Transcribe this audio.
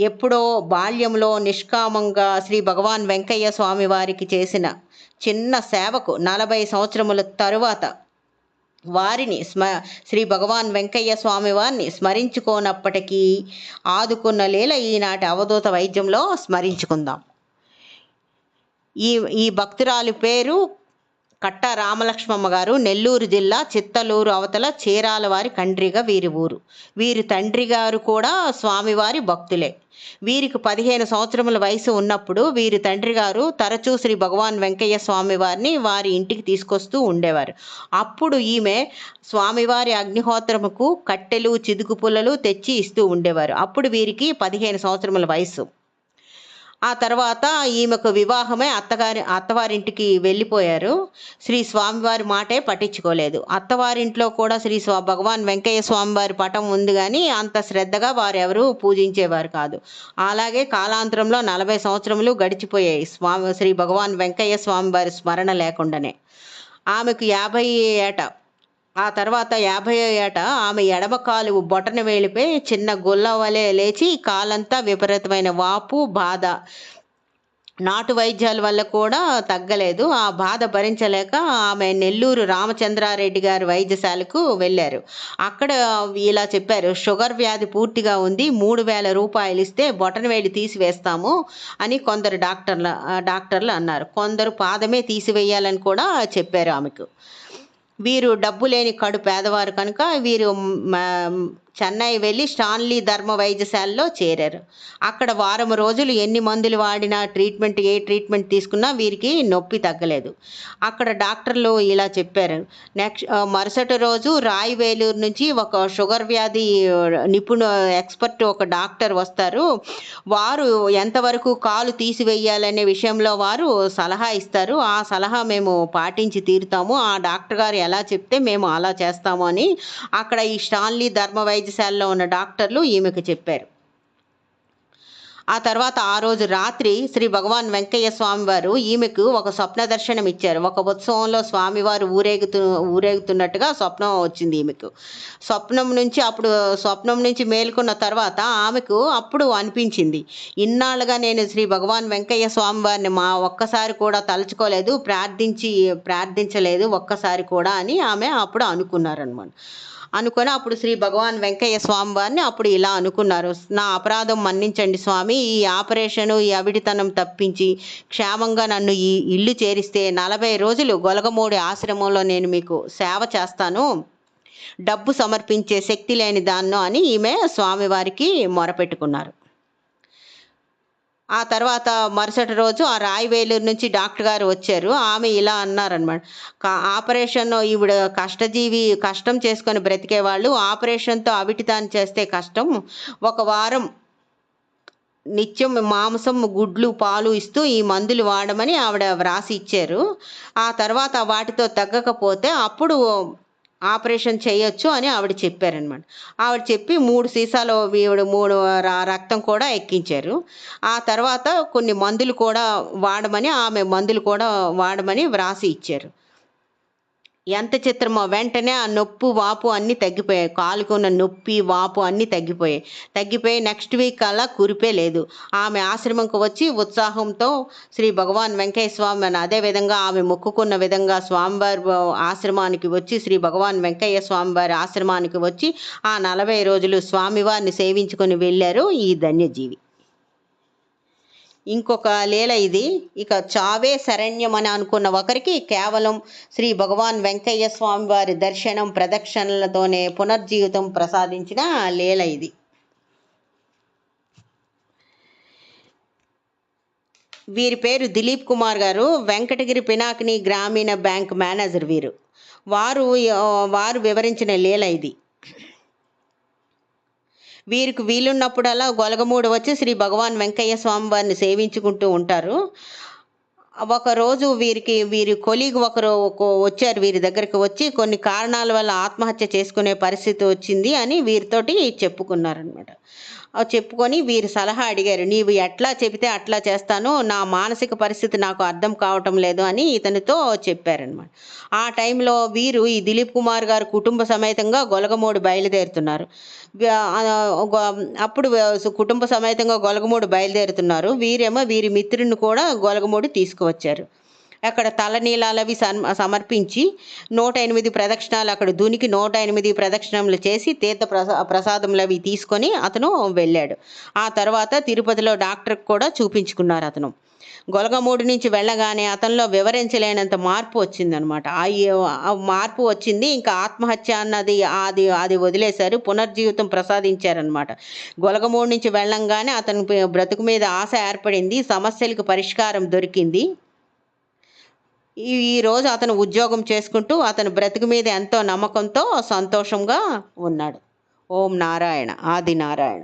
ఎప్పుడో బాల్యంలో నిష్కామంగా శ్రీ భగవాన్ వెంకయ్య స్వామి వారికి చేసిన చిన్న సేవకు నలభై సంవత్సరముల తరువాత వారిని స్మ శ్రీ భగవాన్ వెంకయ్య స్వామి వారిని స్మరించుకోనప్పటికీ ఆదుకున్న లీల ఈనాటి అవధూత వైద్యంలో స్మరించుకుందాం. ఈ ఈ భక్తురాలి పేరు కట్ట రామలక్ష్మమ్మ గారు నెల్లూరు జిల్లా చిత్తలూరు అవతల చీరాల వారి కండ్రిగా వీరి ఊరు. వీరి తండ్రి గారు కూడా స్వామివారి భక్తులే. వీరికి పదిహేను సంవత్సరముల వయసు ఉన్నప్పుడు వీరి తండ్రి గారు తరచూ శ్రీ భగవాన్ వెంకయ్య స్వామివారిని వారి ఇంటికి తీసుకొస్తూ ఉండేవారు. అప్పుడు ఈమె స్వామివారి అగ్నిహోత్రముకు కట్టెలు చిదుకు పుల్లలు తెచ్చి ఇస్తూ ఉండేవారు. అప్పుడు వీరికి పదిహేను సంవత్సరముల వయసు. ఆ తర్వాత ఈమెకు వివాహమే అత్తగారి అత్తవారింటికి వెళ్ళిపోయారు. శ్రీ స్వామివారి మాటే పట్టించుకోలేదు. అత్తవారింట్లో కూడా శ్రీ స్వా భగవాన్ వెంకయ్య స్వామివారి పటం ఉంది కానీ అంత శ్రద్ధగా వారెవరూ పూజించేవారు కాదు. అలాగే కాలాంతరంలో నలభై సంవత్సరములు గడిచిపోయాయి స్వామి శ్రీ భగవాన్ వెంకయ్య స్వామివారి స్మరణ లేకుండానే. ఆమెకు యాభై ఏట ఆ తర్వాత యాభై ఏట ఆమె ఎడమ కాలు బొటన వేలిపై చిన్న గుల్ల వలె లేచి కాలంతా విపరీతమైన వాపు బాధ. నాటు వైద్యాల వల్ల కూడా తగ్గలేదు. ఆ బాధ భరించలేక ఆమె నెల్లూరు రామచంద్రారెడ్డి గారి వైద్యశాలకు వెళ్ళారు. అక్కడ ఇలా చెప్పారు షుగర్ వ్యాధి పూర్తిగా ఉంది మూడు వేల రూపాయలు ఇస్తే బొటనవేలి తీసివేస్తాము అని కొందరు డాక్టర్ల డాక్టర్లు అన్నారు. కొందరు పాదమే తీసివేయాలని కూడా చెప్పారు ఆమెకు. వీరు డబ్బు లేని కడు పేదవారు కనుక వీరు మ- చెన్నై వెళ్ళి స్టాన్లీ ధర్మ వైద్యశాలలో చేరారు. అక్కడ వారం రోజులు ఎన్ని మందులు వాడినా ట్రీట్మెంట్ ఏ ట్రీట్మెంట్ తీసుకున్నా వీరికి నొప్పి తగ్గలేదు. అక్కడ డాక్టర్లు ఇలా చెప్పారు. నెక్స్ట్ మరుసటి రోజు రాయివేలూరు నుంచి ఒక షుగర్ వ్యాధి నిపుణ ఎక్స్పర్ట్ ఒక డాక్టర్ వస్తారు. వారు ఎంతవరకు కాలు తీసివేయాలనే విషయంలో వారు సలహా ఇస్తారు. ఆ సలహా మేము పాటించి తీరుతాము. ఆ డాక్టర్ గారు ఎలా చెప్తే మేము అలా చేస్తాము అని అక్కడ ఈ స్టాన్లీ ధర్మ వైద్యశాలలో ఉన్న డాక్టర్లు ఈమెకు చెప్పారు. ఆ తర్వాత ఆ రోజు రాత్రి శ్రీ భగవాన్ వెంకయ్య స్వామి వారు ఈమెకు ఒక స్వప్న దర్శనం ఇచ్చారు. ఒక ఉత్సవంలో స్వామివారు ఊరేగుతు ఊరేగుతున్నట్టుగా స్వప్నం వచ్చింది ఈమెకు. స్వప్నం నుంచి అప్పుడు స్వప్నం నుంచి మేలుకున్న తర్వాత ఆమెకు అప్పుడు అనిపించింది. ఇన్నాళ్ళుగా నేను శ్రీ భగవాన్ వెంకయ్య స్వామి వారిని మా ఒక్కసారి కూడా తలుచుకోలేదు ప్రార్థించి ప్రార్థించలేదు ఒక్కసారి కూడా అని ఆమె అప్పుడు అనుకున్నారనమాట అనుకొని అప్పుడు శ్రీ భగవాన్ వెంకయ్య స్వామి వారిని అప్పుడు ఇలా అనుకున్నారు. నా అపరాధం మన్నించండి స్వామి. ఈ ఆపరేషను ఈ అవిడితనం తప్పించి క్షేమంగా నన్ను ఈ ఇల్లు చేరిస్తే నలభై రోజులు గొలగమూడి ఆశ్రమంలో నేను మీకు సేవ చేస్తాను. డబ్బు సమర్పించే శక్తి లేని దాన్నో అని ఈమె స్వామివారికి మొరపెట్టుకున్నారు. ఆ తర్వాత మరుసటి రోజు ఆ రాయివేలూరు నుంచి డాక్టర్ గారు వచ్చారు. ఆమె ఇలా అన్నారనమాట ఆపరేషన్ ఈవిడ కష్టజీవి కష్టం చేసుకొని బ్రతికే వాళ్ళు ఆపరేషన్తో అవిటితాన్ని చేస్తే కష్టం. ఒక వారం నిత్యం మాంసం గుడ్లు పాలు ఇస్తూ ఈ మందులు వాడమని ఆవిడ వ్రాసి ఇచ్చారు. ఆ తర్వాత వాటితో తగ్గకపోతే అప్పుడు ఆపరేషన్ చేయొచ్చు అని ఆవిడ చెప్పారనమాట ఆవిడ చెప్పి మూడు సీసాలు ఈవిడ మూడు రక్తం కూడా ఎక్కించారు. ఆ తర్వాత కొన్ని మందులు కూడా వాడమని ఆమె మందులు కూడా వాడమని వ్రాసి ఇచ్చారు. ఎంత చిత్రమో వెంటనే ఆ నొప్పి వాపు అన్నీ తగ్గిపోయాయి. కాలుకు ఉన్న నొప్పి వాపు అన్నీ తగ్గిపోయాయి. తగ్గిపోయి నెక్స్ట్ వీక్ అలా కురిపే లేదు. ఆమె ఆశ్రమంకు వచ్చి ఉత్సాహంతో శ్రీ భగవాన్ వెంకయ్య స్వామి అని అదే విధంగా ఆమె మొక్కుకున్న విధంగా స్వామివారి ఆశ్రమానికి వచ్చి శ్రీ భగవాన్ వెంకయ్య స్వామివారి ఆశ్రమానికి వచ్చి ఆ నలభై రోజులు స్వామివారిని సేవించుకొని వెళ్ళారు ఈ ధన్యజీవి. ఇంకొక లీల ఇది. ఇక చావే శరణ్యం అని అనుకున్న ఒకరికి కేవలం శ్రీ భగవాన్ వెంకయ్య స్వామి వారి దర్శనం ప్రదక్షిణలతోనే పునర్జీవితం ప్రసాదించిన లీల ఇది. వీరి పేరు దిలీప్ కుమార్ గారు. వెంకటగిరి పినాకిని గ్రామీణ బ్యాంక్ మేనేజర్ వీరు. వారు వారు వివరించిన లీల ఇది. వీరికి వీలున్నప్పుడల్లా గొలగమూడు వచ్చి శ్రీ భగవాన్ వెంకయ్య స్వామి వారిని సేవించుకుంటూ ఉంటారు. ఒకరోజు వీరికి వీరి కొలీగ్ ఒకరు వచ్చారు వీరి దగ్గరికి వచ్చి కొన్ని కారణాల వల్ల ఆత్మహత్య చేసుకునే పరిస్థితి వచ్చింది అని వీరితోటి చెప్పుకున్నారనమాట చెప్పుకొని వీరి సలహా అడిగారు. నీవు ఎట్లా చెబితే అట్లా చేస్తాను నా మానసిక పరిస్థితి నాకు అర్థం కావటం లేదు అని ఇతనితో చెప్పారనమాట ఆ టైంలో వీరు ఈ దిలీప్ కుమార్ గారు కుటుంబ సమేతంగా గొలగమూడు బయలుదేరుతున్నారు. అప్పుడు కుటుంబ సమేతంగా గొలగమూడు బయలుదేరుతున్నారు. వీరేమో వీరి మిత్రుని కూడా గొలగమూడు తీసుకువచ్చారు. అక్కడ తలనీలాలవి సమర్పించి నూట ఎనిమిది ప్రదక్షిణాలు అక్కడ దునికి నూట ఎనిమిది ప్రదక్షిణములు చేసి తీర్థ ప్రసా ప్రసాదములు అవి తీసుకొని అతను వెళ్ళాడు. ఆ తర్వాత తిరుపతిలో డాక్టర్కి కూడా చూపించుకున్నారు అతను. గొలగమూడి నుంచి వెళ్ళగానే అతనిలో వివరించలేనంత మార్పు వచ్చిందనమాట. ఆ మార్పు వచ్చింది ఇంకా ఆత్మహత్య అన్నది అది అది వదిలేశారు పునర్జీవితం ప్రసాదించారనమాట. గొలగమూడి నుంచి వెళ్ళంగానే అతని బ్రతుకు మీద ఆశ ఏర్పడింది సమస్యలకు పరిష్కారం దొరికింది. ఈ అతను ఉద్యోగం చేసుకుంటూ అతను బ్రతుకు మీద ఎంతో నమ్మకంతో సంతోషంగా ఉన్నాడు. ఓం నారాయణ ఆది నారాయణ.